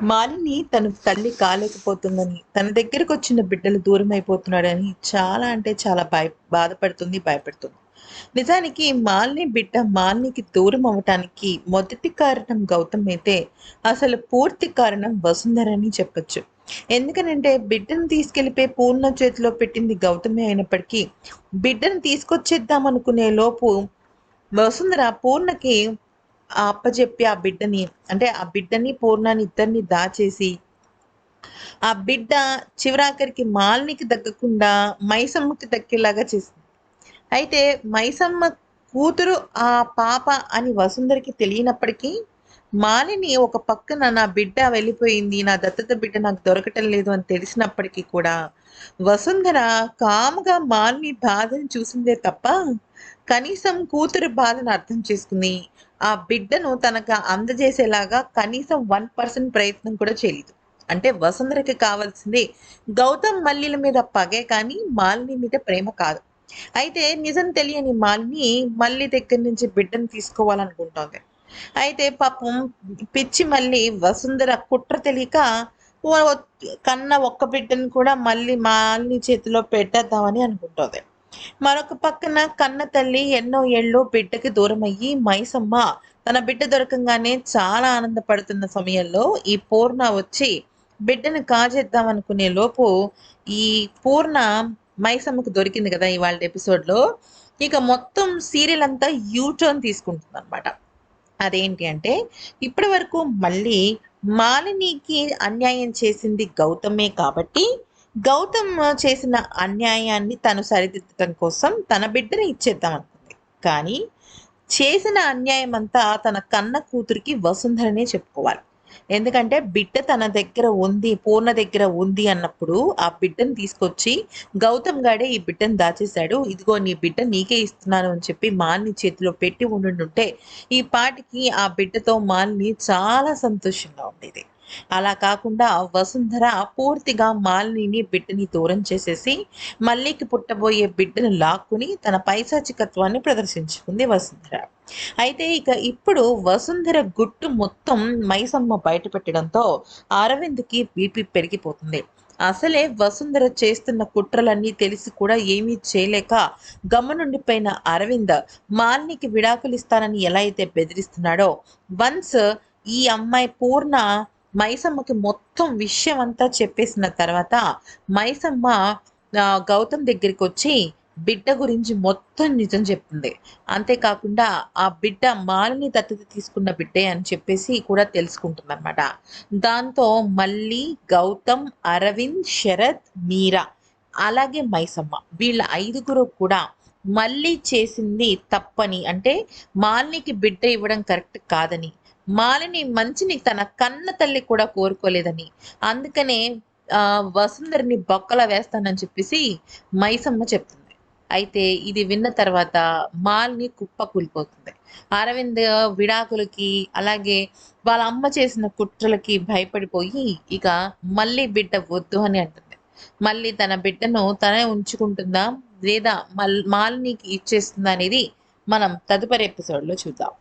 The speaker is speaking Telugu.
మాలిని తన తల్లి కాలేకపోతుందని తన దగ్గరకు వచ్చిన బిడ్డలు దూరం అయిపోతున్నాడని చాలా అంటే చాలా భయ బాధపడుతుంది భయపడుతుంది. నిజానికి మాలిని బిడ్డ మాలినికి దూరం అవటానికి మొదటి కారణం గౌతమ్ అయితే అసలు పూర్తి కారణం వసుంధరని చెప్పొచ్చు. ఎందుకనంటే బిడ్డను తీసుకెళ్ళిపోయి పూర్ణ చేతిలో పెట్టింది గౌతమే అయినప్పటికీ బిడ్డను తీసుకొచ్చేద్దాం అనుకునే లోపు వసుంధర పూర్ణకి అప్పచెప్పి ఆ బిడ్డని అంటే ఆ బిడ్డని పూర్ణాన్ని ఇద్దరిని దాచేసి ఆ బిడ్డ చివరాఖరికి మాలినికి దక్కకుండా మైసమ్మకి దక్కేలాగా చేసింది. అయితే మైసమ్మ కూతురు ఆ పాప అని వసుంధరికి తెలియనప్పటికీ మాలిని ఒక పక్కన నా బిడ్డ వెళ్ళిపోయింది నా దత్తత బిడ్డ నాకు దొరకటం లేదు అని తెలిసినప్పటికీ కూడా వసుంధర కాముగా మాలిని బాధను చూసిందే తప్ప కనీసం కూతురు బాధను అర్థం చేసుకుని ఆ బిడ్డను తనకు అందజేసేలాగా కనీసం వన్ పర్సెంట్ ప్రయత్నం కూడా చేయలేదు. అంటే వసుంధరకి కావాల్సింది గౌతమ్ మల్లిల మీద పగే కానీ మాలిని మీద ప్రేమ కాదు. అయితే నిజం తెలియని మాలిని మల్లి దగ్గర నుంచి బిడ్డను తీసుకోవాలనుకుంటోంది. అయితే పాపం పిచ్చి మళ్ళీ వసుంధర కుట్ర తెలియక కన్న ఒక్క బిడ్డను కూడా మళ్ళీ మాలిని చేతిలో పెట్టేద్దామని అనుకుంటుంది. మరొక పక్కన కన్న తల్లి ఎన్నో ఏళ్ళు బిడ్డకి దూరం అయ్యి మైసమ్మ తన బిడ్డ దొరకంగానే చాలా ఆనందపడుతున్న సమయంలో ఈ పూర్ణ వచ్చి బిడ్డను కాజేద్దాం అనుకునే లోపు ఈ పూర్ణ మైసమ్మకు దొరికింది కదా ఇవాళ ఎపిసోడ్లో. ఇక మొత్తం సీరియల్ అంతా యూటర్న్ తీసుకుంటుంది అనమాట అదేంటి అంటే ఇప్పటి వరకు మళ్ళీ మాలినికి అన్యాయం చేసింది గౌతమే కాబట్టి గౌతమ్ చేసిన అన్యాయాన్ని తను సరిదిద్దటం కోసం తన బిడ్డని ఇచ్చేద్దాం అనుకుంది కానీ చేసిన అన్యాయం అంతా తన కన్న కూతురికి వసుంధరనే చెప్పుకోవాలి. ఎందుకంటే బిడ్డ తన దగ్గర ఉంది పూర్ణ దగ్గర ఉంది అన్నప్పుడు ఆ బిడ్డను తీసుకొచ్చి గౌతమ్ గాడే ఈ బిడ్డను దాచేశాడు. ఇదిగో నీ బిడ్డ నీకే ఇస్తున్నాను అని చెప్పి మాల్ని చేతిలో పెట్టి ఉండుంటే ఈ పాటికి ఆ బిడ్డతో మాల్ని చాలా సంతోషంగా ఉండేది. అలా కాకుండా వసుంధర పూర్తిగా మాలిని బిడ్డని దూరం చేసేసి మల్లికి పుట్టబోయే బిడ్డను లాక్కుని తన పైశాచికత్వాన్ని ప్రదర్శించుకుంది వసుంధర. అయితే ఇక ఇప్పుడు వసుంధర గుట్టు మొత్తం మైసమ్మ బయట పెట్టడంతో అరవింద్కి బీపీ పెరిగిపోతుంది. అసలే వసుంధర చేస్తున్న కుట్రలన్నీ తెలిసి కూడా ఏమీ చేయలేక గమనుండిపోయిన అరవింద్ మాలినికి విడాకులిస్తానని ఎలా అయితే బెదిరిస్తున్నాడో వన్స్ ఈ అమ్మాయి పూర్ణ మైసమ్మకి మొత్తం విషయం అంతా చెప్పేసిన తర్వాత మైసమ్మ గౌతమ్ దగ్గరికి వచ్చి బిడ్డ గురించి మొత్తం నిజం చెప్తుంది. అంతేకాకుండా ఆ బిడ్డ మాలిని దత్తత తీసుకున్న బిడ్డే అని చెప్పేసి కూడా తెలుసుకుంటుంది అనమాట దాంతో మళ్ళీ గౌతమ్ అరవింద్ శరత్ మీరా అలాగే మైసమ్మ వీళ్ళ ఐదుగురు కూడా మళ్ళీ చేసింది తప్పని అంటే మాలినికి బిడ్డ ఇవ్వడం కరెక్ట్ కాదని మాలిని మంచిని తన కన్న తల్లి కూడా కోరుకోలేదని అందుకనే వసుంధరిని బొక్కల వేస్తానని చెప్పేసి మైసమ్మ చెప్తుంది. అయితే ఇది విన్న తర్వాత మాల్ని కుప్ప కూలిపోతుంది. అరవింద్ విడాకులకి అలాగే వాళ్ళ అమ్మ చేసిన కుట్రలకి భయపడిపోయి ఇక మళ్ళీ బిడ్డ వద్దు అని అంటుంది. మళ్ళీ తన బిడ్డను తనే ఉంచుకుంటుందా? లేదా మల్ మాలినికి ఇచ్చేస్తుందా అనేది మనం తదుపరి ఎపిసోడ్లో చూద్దాం.